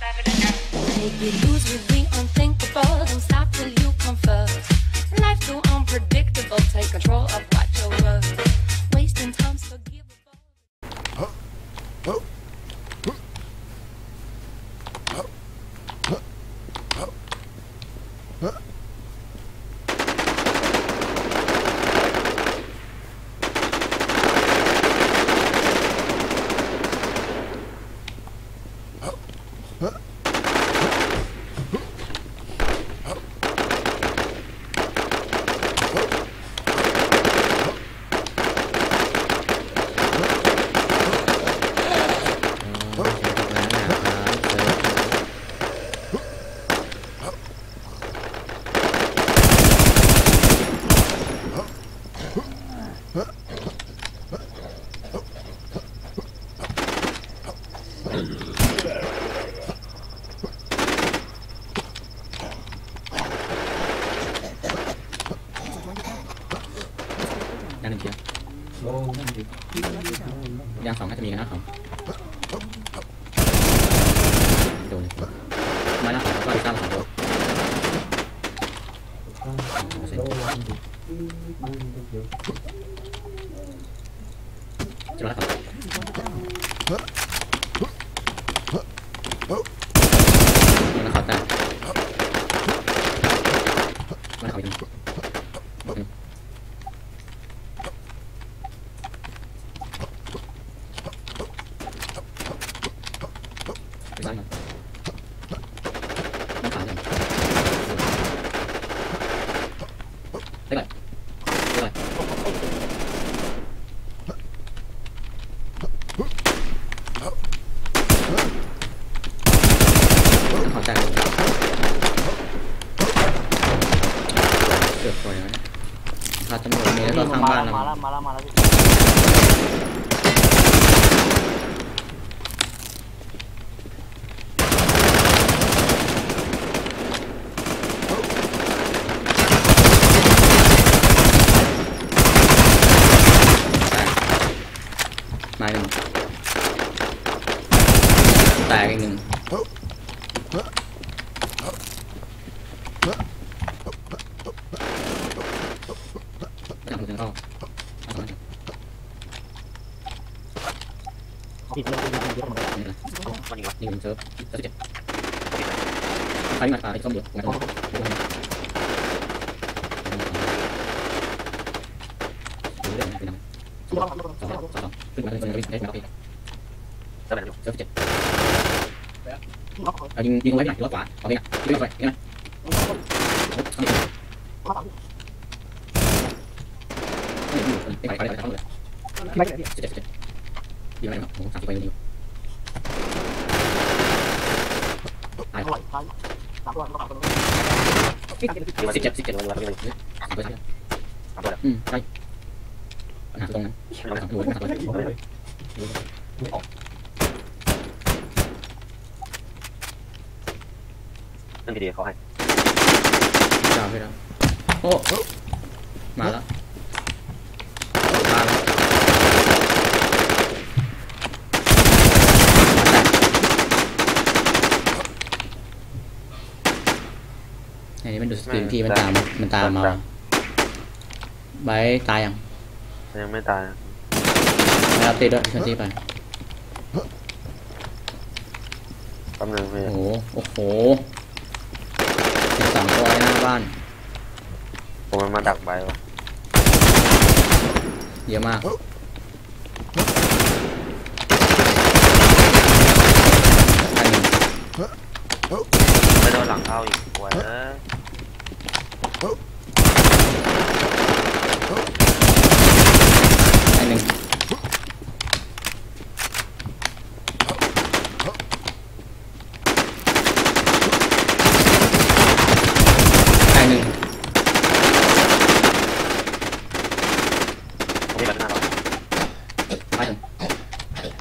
Make it lose with the unthinkable. Don't stop till you come first. Too unpredictable. Take control of what you worth. Wasting time's forgivable. Oh. oh. ยางสองก็จะมีนะเขาโดนมาแล้วก็อีกตั้งสองตัวจะมาแล้วมาแล้วครับแต่มาแล้วครับ ตั้งใจเลยเกือบปรข้วนะขาดนี่ล้วก็ข้งบ้านมาแล้วมาแล้วมาแล้ว him. Tagging him. nhưng mình sớm rất chết thấy mặt phải không được ngắn không Ờ, nhưng nhưng lấy này thì lót quả. Ở đây nè. Cái này, cái này. Mấy cái này. Điều này nó không sao quay được. Ai hỏi. Tạm quan nó bảo. Xịt chặt, xịt chặt. Ừ, đây. ตรงเราสองตัวนะครัออกนั่นดีๆเขาให้ดาวไปแล้วโอ้มาแล้วมาแล้วไอ้นี่มันดูสตรีมพี่มันตามมันตามมาไว้ตายยัง ยังไม่ตายไม่ติดด้วยดิคันที่ไป ตำหนึ่งพี่โอ้โห โอ้โหสิบตัวหน้าบ้าน ผมมันมาดักใบวะเยอะมากไปโดนหลังเข้าอีกหัวอ้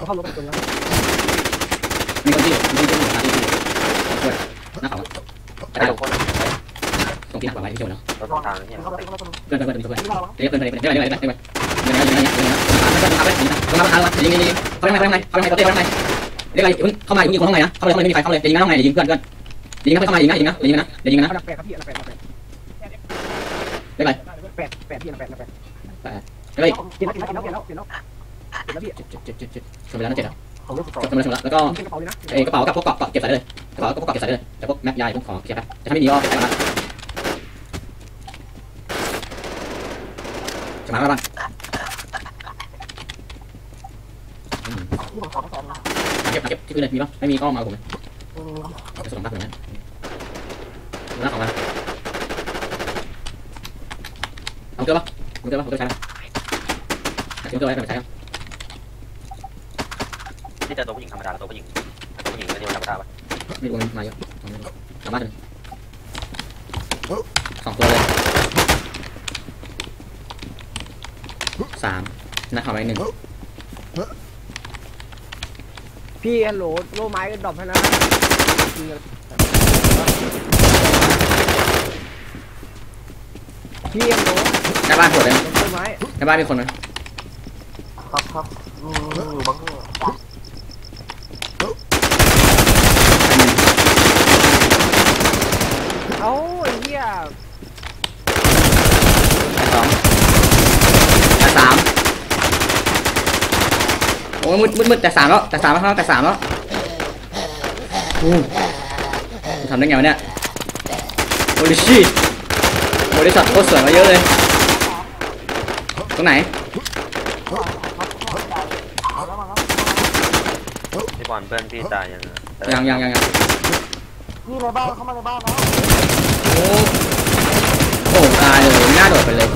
ข้ารถตรงนั้นมีคนที่อยู่มีคนที่อยู่ตาที่อยู่ด้วยหน้าเขาไปตรงคนตรงที่หนักกว่าไว้ที่โชียเนาะเรงทางเนี่อยเพื่อนเพื่อนเพื่อนมีเพื่อนเรียกเพื่อนเลยเรียกเลยเรียกเลยเรียกเลยตรงนั้นตรงนั้นยิงยิงยิงเขาได้ไหมเขาได้ไหมเขาได้ไหมเขาเตะเขาได้ไหมเรียกอะไรอยู่เข้ามาอยู่ยิงไนเข้าไงนะเข้าเลยเข้าเลยไม่มีใครเข้าเลยยิงนะเข้าไงยิงเพื่อนเพื่อนยิงนะเข้ามายิงนะยิงนะยิงนะยิงนะแปดครับพี่แปดแปดเรียกอะไรแปดแปดพี่แปดแปดแปดเฮ้ยกินแล้วกินแล้วกินแล้วกินแล้ว แล้วพี่เจ็ดเจ็ดเจ็ดเจ็ดเจ็ดชนไปแล้วนะเจ็ดแล้วผมเลือกต่อชนไปแล้วชนแล้วแล้วก็เป็นกระเป๋าเลยนะไอ้กระเป๋ากับพวกเกาะเก็บใส่ได้เลยกระเป๋ากับพวกเกาะเก็บใส่ได้เลยแต่พวกแม็กยายพวกของเคลียร์ไปแต่ถ้าไม่มีก็เก็บใส่มาจะมาแล้วบ้างที่ผมขอต้องสอนะเก็บเก็บที่พื้นเลยมีปะไม่มีก็มาผมเลยจะส่งพักหนึ่งนะดูหน้าของมันเอาเกลือปะเอาเกลือปะเอาเกลือใช้ปะเอาเกลือไว้ไปใช้ปะ นี่เจอตัวผู้หญิงธรรมดาตัวผู้หญิงตัวผู้หญิงไม่ได้ธรรมดาปะไม่รู้มันมาเยอะกลับบ้านเลยสองตัวเลยสามนักข่าวไปหนึ่งพี่ฮัลโหลโล่ไม้ก็ดรอปให้นะพี่ฮัลโหลหน้าบ้านโหดเลยโล่ไม้หน้าบ้านมีคนไหมครับครับอยู่บังเกอร์ เอ้าไอ้เหี้ย สองแต่สามโอ้ยมืดมืดมืดแต่สามแล้วแต่สามแล้วครับแต่สามแล้วอู้ทำได้ไงวะเนี่ยโอ้ดิชิโอ้ดิช็อตโคตรสวยมาเยอะเลย ตรงไหนพี่บอลเพื่อนพี่ตายยังยังยังยังยังนี่ในบ้านเข้ามาในบ้านนะโอ้โหตายเลยไม่น่าโดดไปเลยกู